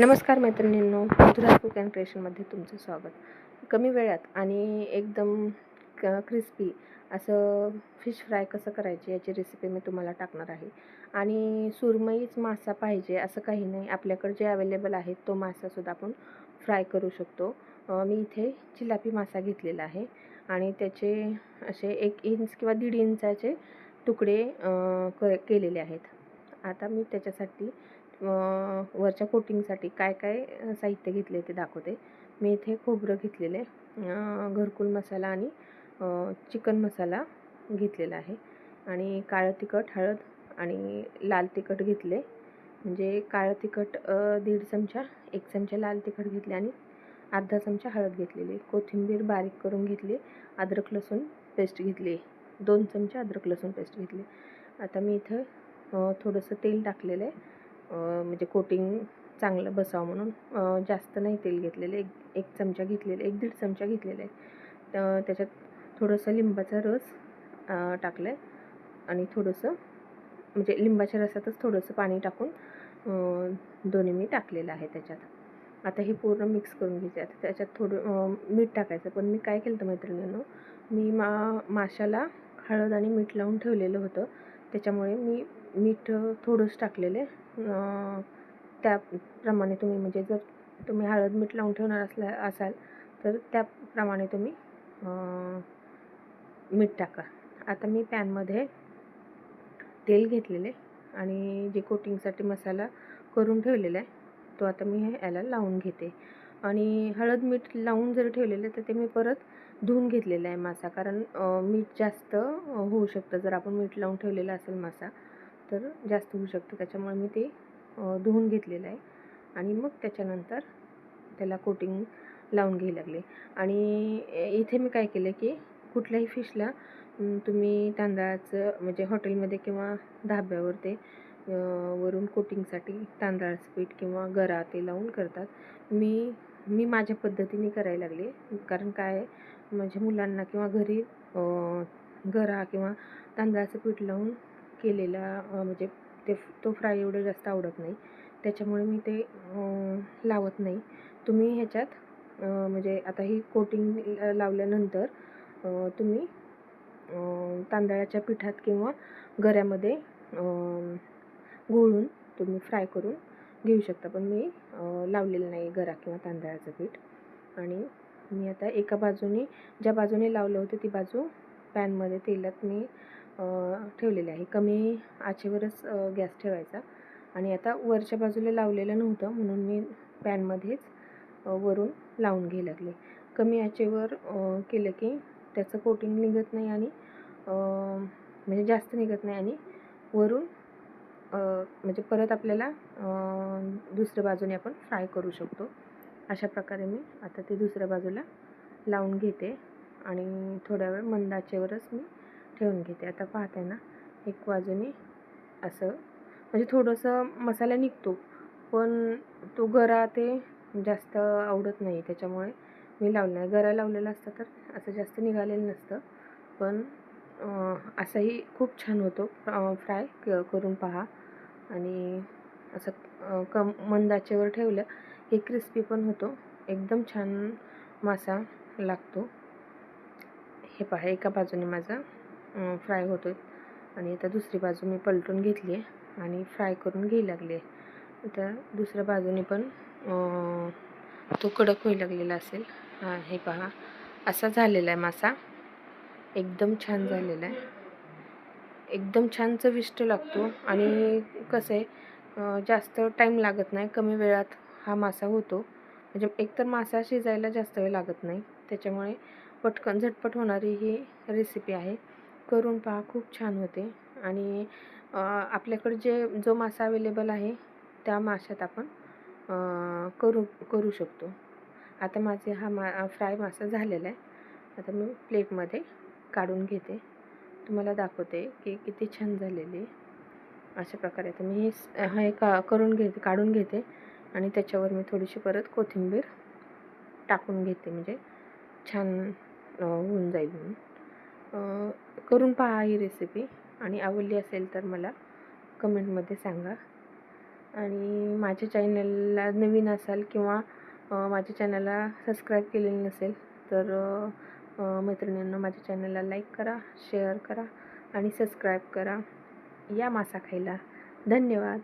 नमस्कार मैत्रिणींनो Madhura cook and क्रिएशनमध्ये तुमचं स्वागत. कमी वेळात आणि एकदम क क्रिस्पी असं फिश फ्राय कसं करायचे याची रेसिपी मी तुम्हाला टाकणार आहे. आणि सुरमईच मासा पाहिजे असं काही नाही आपल्याकडे जे अवेलेबल आहे तो मासासुद्धा आपण फ्राय करू शकतो. मी इथे चिलापी मासा घेतलेला आहे आणि त्याचे असे एक इंच किंवा दीड इंचाचे तुकडे क केलेले आहेत. आता मी त्याच्यासाठी वरच्या कोटिंगसाठी काय काय साहित्य घेतले ते दाखवते. मी इथे खोबरं घेतलेलं आहे. घरकुल मसाला आणि चिकन मसाला घेतलेला आहे. आणि काळं तिखट हळद आणि लाल तिखट घेतले. म्हणजे काळं तिखट दीड चमचा एक चमचा लाल तिखट घेतले आणि अर्धा चमचा हळद घेतलेली. कोथिंबीर बारीक करून घेतली. अद्रक लसूण पेस्ट घेतली. दोन चमचे अद्रक लसूण पेस्ट घेतली. आता मी इथं थोडंसं तेल टाकलेलं आहे. म्हणजे कोटिंग चांगलं बसावं म्हणून जास्त नाही तेल घेतलेलं. एक एक चमचा घेतलेलं एक दीड चमचा घेतलेला आहे. तर त्याच्यात थोडंसं लिंबाचा रस टाकलं टाकला आहे आणि थोडंसं म्हणजे लिंबाच्या रसातच थोडंसं पाणी टाकून दोन्ही मी टाकलेलं आहे त्याच्यात. आता हे पूर्ण मिक्स करून घ्यायचे आता त्याच्यात थोडं मीठ टाकायचं. पण मी काय केलं होतं मैत्रिणींनो मी मा माशाला हळद आणि मीठ लावून ठेवलेलं होतं. त्याच्यामुळे मी मीठ थोडंच टाकलेलं. आहे त्याप्रमाणे तुम्ही म्हणजे जर तुम्ही हळद मीठ लावून ठेवणार असल्या असाल तर त्याप्रमाणे तुम्ही मीठ टाका. आता मी पॅनमध्ये तेल घेतलेले आणि जे कोटिंगसाठी मसाला करून ठेवलेला आहे तो आता मी याला लावून घेते. आणि हळद मीठ लावून जर ठेवलेलं तर ते मी परत धुवून घेतलेलं आहे मासा. कारण मीठ जास्त होऊ शकतं जर आपण मीठ लावून ठेवलेला असेल मासा. तर जास्त होऊ शकतं. त्याच्यामुळे मी ते धुवून घेतलेलं आहे. आणि मग त्याच्यानंतर त्याला कोटिंग लावून घ्यायला लागले. आणि इथे मी काय केलं की कुठल्याही फिशला तुम्ही तांदळाचं म्हणजे हॉटेलमध्ये किंवा धाब्यावर ते वरून कोटिंगसाठी तांदळाचं पीठ किंवा गरा ते लावून करतात. मी मी माझ्या पद्धतीने करायला लागले. कारण काय माझ्या मुलांना किंवा घरी गरा किंवा तांदळाचं पीठ लावून केलेला म्हणजे ते तो फ्राय एवढं जास्त आवडत नाही. त्याच्यामुळे मी ते लावत नाही. तुम्ही ह्याच्यात म्हणजे आता ही कोटिंग लावल्यानंतर तुम्ही तांदळाच्या पिठात किंवा गऱ्यामध्ये घोळून तुम्ही फ्राय करून घेऊ शकता. पण मी लावलेलं नाही गरा किंवा तांदळाचं पीठ. आणि मी आता एका बाजूने ज्या बाजूने लावलं होतं ती बाजू पॅनमध्ये तेलात मी ठेवलेले आहे. कमी आचेवरच गॅस ठेवायचा. आणि आता वरच्या बाजूला लावलेलं नव्हतं म्हणून मी पॅनमध्येच वरून लावून घ्यायला लागले. कमी आचेवर केलं की त्याचं कोटिंग निघत नाही आणि म्हणजे जास्त निघत नाही आणि वरून म्हणजे परत आपल्याला दुसऱ्या बाजूने आपण फ्राय करू शकतो. अशा प्रकारे मी आता ते दुसऱ्या बाजूला लावून घेते. आणि थोड्या वेळ मंदाचेवरच मी ठेवून घेते. आता पाहते ना एक बाजूने असं. म्हणजे थोडंसं मसाला निघतो पण तो गरा ते जास्त आवडत नाही. त्याच्यामुळे मी लावलं नाही. गरा लावलेला असता तर असं जास्त निघालेलं नसतं. पण असंही असाही खूप छान होतो. फ्राय क करून पहा. आणि असं कम मंदाचेवर ठेवलं की क्रिस्पी पण होतो. एकदम छान मासा लागतो. हे पहा एका बाजूने माझा फ्राय होतो आणि आता दुसरी बाजू मी पलटून घेतली आहे आणि फ्राय करून घ्यायला लागले आता दुसऱ्या बाजूने पण तो कडक व्हायला लागलेला असेल. हा हे पहा. असा झालेला आहे मासा. एकदम छान झालेला आहे. एकदम छान चविष्ट लागतो. आणि कसं आहे जास्त टाईम लागत नाही. कमी वेळात हा मासा होतो. म्हणजे एकतर मासा शिजायला जास्त वेळ लागत नाही. त्याच्यामुळे पटकन झटपट होणारी ही रेसिपी आहे. करून पहा खूप छान होते. आणि आपल्याकडे जे जो मासा अवेलेबल आहे त्या माशात आपण करू करू शकतो. आता माझे हा मा फ्राय मासा झालेला आहे. आता मी प्लेटमध्ये काढून घेते. तुम्हाला दाखवते की किती छान झालेली अशा प्रकारे आता मी हे हे का करून घेते काढून घेते. आणि त्याच्यावर मी थोडीशी परत कोथिंबीर टाकून घेते. म्हणजे छान होऊन जाईल म्हणून. करून पहा ही रेसिपी आणि आवडली असेल तर मला कमेंटमध्ये सांगा. आणि माझ्या चॅनलला नवीन असाल किंवा माझ्या चॅनलला सबस्क्राईब केलेलं नसेल तर मैत्रिणींना माझ्या चॅनलला लाईक करा शेअर करा आणि सबस्क्राईब करा. या मासा खायला. धन्यवाद.